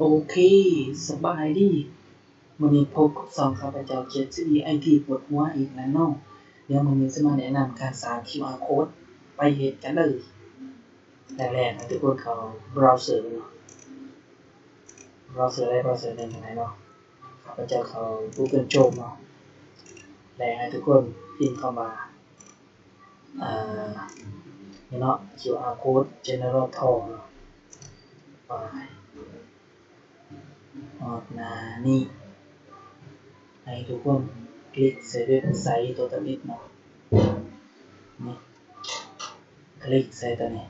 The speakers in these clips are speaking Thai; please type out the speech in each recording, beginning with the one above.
โอเค สบายดีมื้อนี้พบกับช่องข้าพเจ้า7 i IT ปวดหัวอีกแล้วเนาะเดี๋ยวมื้อนี้จะมาแนะนำการสร้าง QR code ไปเฮ็ดกันเลยแรกๆนะทุกคนเขาเบราว์เซอร์เนาะเบราว์เซอร์ได้เบราว์เซอร์หนึงไหนเนาะข้าพเจ้าเขา Google Chrome เนาะแล้วให้ทุกคนพิมพ์เข้ามาอ่าเนาะ QR code general talk เนาะไป ออกหน้านี่ให้ทุกคนคลิกใส่เว็บไซต์ตัวติดเนาะนี่คลิกใส่ตัวนี้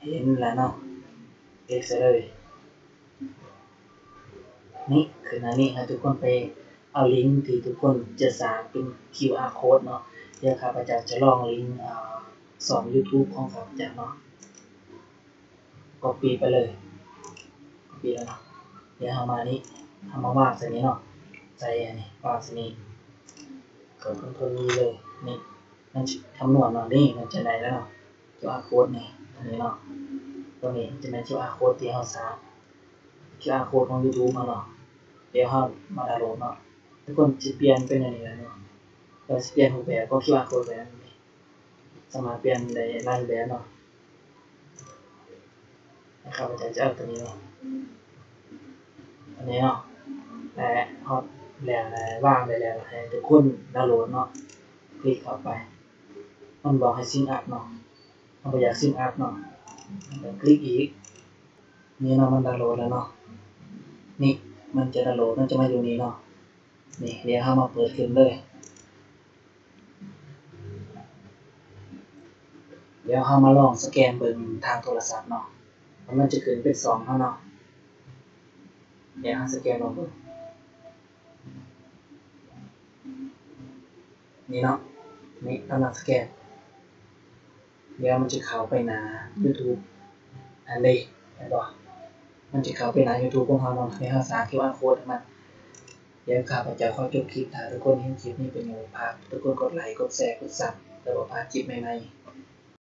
เห็นแล้วเนาะคลิกใส่เลยนี่คือนานี้ให้ทุกคนไปเอาลิงก์ที่ทุกคนจะสร้างเป็น QR code เนาะเดี๋ยวข้าพเจ้าจะลองลิงก์สอน YouTube ของข้าพเจ้าเนาะ copy ไปเลย copy แล้วเนาะเดี๋ยวเอามานี่เอามาวางใส่นี้เนาะใส่อันนี้วางใส่นี้กดคอนโทรลนี้เลยนี่มันคำนวณเนาะนี่มันจะได้แล้วเนาะ QR code นี่ตรงนี้เนาะตรงนี้จะเป็น QR code ที่เราสร้าง QR code ของ YouTube มาเนาะเดี๋ยวเรามาดาวน์โหลดเนาะทุกคนจะเปลี่ยนเป็นอันนี้แล้วเนาะเราจะเปลี่ยนรูปแบบก็ QR code แบบนี้สามารถเปลี่ยนได้หลายแบบเนาะ นะครับอาจารย์จะเอาตัวนี้เนาะอันนี้เนาะและฮอตแล้วว่างไปแล้วให้ทุกคนดาวน์โหลดเนาะคลิกเข้าไป มันบอกให้ซิงอัพเนาะเราอยากซิงอัพเนาะแล้วคลิกอีกนี่เนาะมันดาวน์โหลดแล้วเนาะนี่มันจะดาวน์โหลดมันจะมาอยู่นี่เนาะนี่เดี๋ยวเรามาเปิดขึ้นเลยเดี๋ยวเรามาลองสแกนเบิ่งทางโทรศัพท์เนาะ มันจะขึ้นเป็นสองเท่าเนาะเดี๋ยวสแกนลงดูนี่เนาะนี่กำลังสแกนเดี๋ยวมันจะเข้าไปหนา YouTube อันนี้เห็นบ่มันจะเข้าไปหนา YouTube ของเราเนาะในภาษา QR code มันเดี๋ยวข้าพเจ้าขอจบคลิปถ้าทุกคนเห็นคลิปนี้เป็นอย่างไรฝากทุกคนกดไลค์กดแชร์กดซับแล้วก็พาคลิปใหม่ๆ